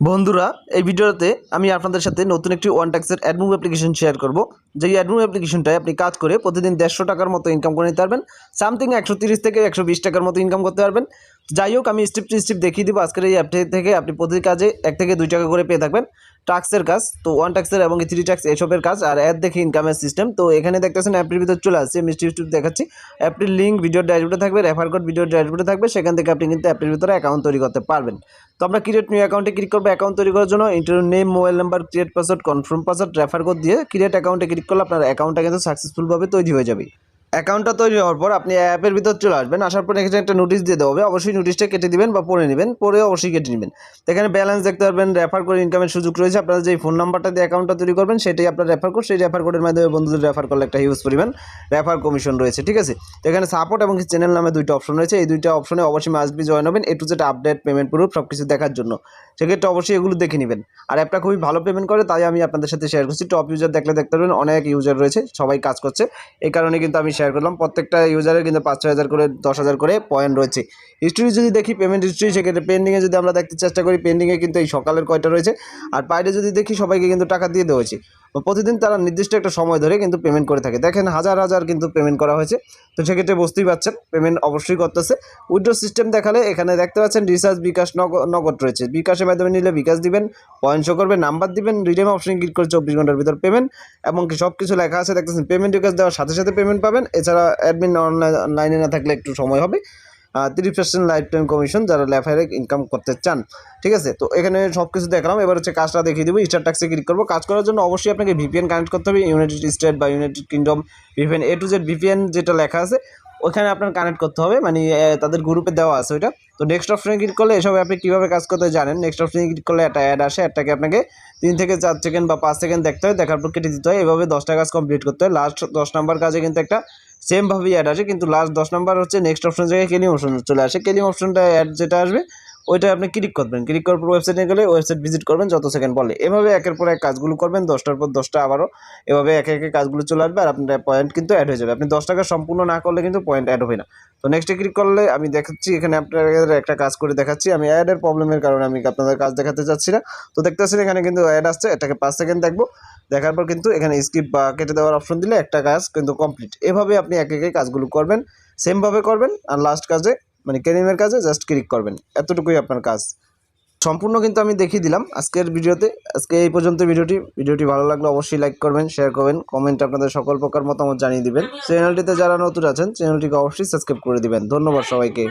বন্ধুরা, এই ভিডিওতে আমি আপনাদের সাথে নতুন একটি ওয়ান ট্যাক্সের অ্যাডমুভ অ্যাপ্লিকেশন শেয়ার করব। যেই অ্যাডমুভ অ্যাপ্লিকেশনটায় আপনি কাজ করে প্রতিদিন দেড়শো টাকার মতো ইনকাম করে নিতে পারবেন সামথিং একশো তিরিশ থেকে একশো বিশ টাকার মতো ইনকাম করতে পারবেন। যাই হোক, আমি স্টিপ টু স্টেপ দেখিয়ে দিব। আজকের এই অ্যাপটি থেকে আপনি প্রতি কাজে এক থেকে দুই টাকা করে পেয়ে থাকবেন। টাক্সের কাজ, তো ওয়ান ট্যাক্সের এবং থ্রি ট্যাক্স এসবের কাজ, আর অ্যাড দেখে ইনকামের সিস্টেম তো এখানে দেখতেছেন অ্যাপটির ভিতর চলে আসছে, মিষ্টি মিষ্টি দেখাচ্ছি। অ্যাপটির লিঙ্ক ভিডিও ড্যাশবোর্ডে থাকবে রেফার কোড ভিডিওর ড্যাশবোর্ডে থাকবে, সেখান থেকে আপনি কিন্তু অ্যাপটির ভিতরে অ্যাকাউন্ট তৈরি করতে পারবেন। তো আমরা ক্রিয়েট নিউ অ্যাকাউন্টে ক্লিক করব অ্যাকাউন্ট তৈরি করার জন্য interview name mobile number create password confirm password refer code দিয়ে ক্রিয়েট অ্যাকাউন্টে ক্লিক করলে আপনার অ্যাকাউন্টটা কিন্তু সাকসেসফুলভাবে তৈরি হয়ে যাবে। অ্যাকাউন্টটা তৈরি হওয়ার পর আপনি অ্যাপের ভিতর চলে আসবেন, আসার পর এখানে একটা নোটিশ দিয়ে দেওয়া হবে। অবশ্যই নোটিশটা কেটে দিবেন বা পড়ে নেবেন পরে অবশ্যই কেটে নেবেন। এখানে ব্যালেন্স দেখতে পারবেন রেফার করে ইনকামের সুযোগ রয়েছে। আপনারা যে ফোন নাম্বারটা দিয়ে অ্যাকাউন্টটা তৈরি করবেন, সেটাই আপনার রেফার কোড সেই রেফার কোডের মাধ্যমে বন্ধুদের রেফার করলে একটা হিউজ পরিমাণ রেফার কমিশন রয়েছে, ঠিক আছে? তো এখানে সাপোর্ট এবং চ্যানেল নামে দুইটা অপশন রয়েছে। এই দুইটা অপশনে অবশ্যই মাস্ট বি জয়েন হবেন A to Z update payment proof সব কিছু দেখার জন্য। সেক্ষেত্রে অবশ্যই এগুলো দেখে নেবেন। আর অ্যাপটা খুবই ভালো পেমেন্ট করে, তাই আমি আপনাদের সাথে শেয়ার করছি। টপ ইউজার দেখলে দেখতে পারবেন, অনেক ইউজার রয়েছে, সবাই কাজ করছে। এই কারণে কিন্তু আমি শেয়ার করলাম। প্রত্যেকটা ইউজারের কিন্তু পাঁচ হাজার করে, দশ হাজার করে পয়েন্ট রয়েছে। হিস্ট্রি যদি দেখি পেমেন্ট হিস্ট্রি সেক্ষেত্রে পেন্ডিংয়ে যদি আমরা দেখতে চেষ্টা করি পেন্ডিংয়ে কিন্তু এই সকালের কয়টা রয়েছে? আর বাইরে যদি দেখি, সবাইকে কিন্তু টাকা দিয়ে দেওয়া হয়েছে। প্রতিদিন তারা নির্দিষ্ট একটা সময় ধরে কিন্তু পেমেন্ট করে থাকে। দেখেন হাজার হাজার কিন্তু পেমেন্ট করা হয়েছে। তো সেক্ষেত্রে বুঝতেই পারছেন পেমেন্ট অবশ্যই করতেছে। উইড্রো সিস্টেম দেখালে এখানে দেখতে পাচ্ছেন রিচার্জ বিকাশ নগ- নগদ রয়েছে। বিকাশের মাধ্যমে নিলে বিকাশ দিবেন পয়েন্ট শো করবে নাম্বার দিবেন রিডিম অপশন ক্লিক করে চব্বিশ ঘণ্টার ভিতর পেমেন্ট এবং সব কিছু লেখা আছে, দেখতেছেন পেমেন্ট রিকোয়েস্ট দেওয়ার সাথে সাথে পেমেন্ট পাবেন। এছাড়া অ্যাডমিন অনলাইনে না থাকলে একটু সময় হবে। তিরিশ পার্সেন্ট লাইফ টাইম কমিশন যারা লেফারে ইনকাম করতে চান। ঠিক আছে? তো এখানে সব কিছু দেখলাম। এবার হচ্ছে কাজটা দেখিয়ে দেবো। স্টার ট্যাক্সে ক্লিক করব। কাজ করার জন্য অবশ্যই আপনাকে ভিপিএন কানেক্ট করতে হবে। ইউনাইটেড স্টেট বা United Kingdom VPN A to Z VPN যেটা লেখা আছে, ওখানে আপনার কানেক্ট করতে হবে। মানে তাদের গ্রুপে দেওয়া আছে ওইটা। তো নেক্সট অপশনে ক্লিক করলে এসব অ্যাপে কীভাবে কাজ করতে জানেন? নেক্সট অপশনে ক্লিক করলে একটা অ্যাড আসে। অ্যাডটাকে আপনাকে তিন থেকে চার সেকেন্ড বা পাঁচ সেকেন্ড দেখতে হয়। দেখার পর কেটে দিতে হয়। এভাবে দশটা কাজ কমপ্লিট করতে হয়। লাস্ট দশ নাম্বার কাজে কিন্তু একটা সেমভাবেই অ্যাড আসে, কিন্তু লাস্ট দশ নম্বর হচ্ছে নেক্সট অপশন জায়গায় কেলিম অপশন চলে আসে। কেলিম অপশনটা অ্যাড যেটা আসবে ওইটা আপনি ক্লিক করবেন। ক্লিক করার পর ওয়েবসাইটে গেলে ওয়েবসাইট ভিজিট করবেন, যত সেকেন্ড বলে। এভাবে একের পর এক কাজগুলো করবেন, দশটার পর দশটা আবারও এভাবে একে একে কাজগুলো চলে আসবে আর আপনার পয়েন্ট কিন্তু অ্যাড হয়ে যাবে। আপনি দশ টাকা সম্পূর্ণ না করলে কিন্তু পয়েন্ট অ্যাড হবে না। তো নেক্সটে ক্লিক করলে আমি দেখাচ্ছি, এখানে আপনাদের একটা কাজ করে দেখাচ্ছি। আমি অ্যাডের প্রবলেমের কারণে আমি আপনাদের কাজ দেখাতে চাচ্ছি না। তো দেখতে দেখতেছেন এখানে কিন্তু অ্যাড আসছে, এটাকে পাঁচ সেকেন্ড দেখব। দেখার পর কিন্তু এখানে স্কিপ বা কেটে দেওয়ার অপশন দিলে একটা কাজ কিন্তু কমপ্লিট এভাবে আপনি একে একে কাজগুলো করবেন সেমভাবে করবেন। আর লাস্ট কাজে মানে ক্যানিমের কাজে জাস্ট ক্লিক করবেন। এতটুকুই আপনার কাজ। সম্পূর্ণ কিন্তু আমি দেখিয়ে দিলাম আজকের ভিডিওতে। আজকে এই পর্যন্ত ভিডিওটি। ভিডিওটি ভালো লাগলে অবশ্যই লাইক করবেন শেয়ার করবেন কমেন্ট আপনাদের সকল প্রকার মতামত জানিয়ে দিবেন। চ্যানেলটিতে যারা নতুন আছেন চ্যানেলটিকে অবশ্যই সাবস্ক্রাইব করে দিবেন। ধন্যবাদ সবাইকে।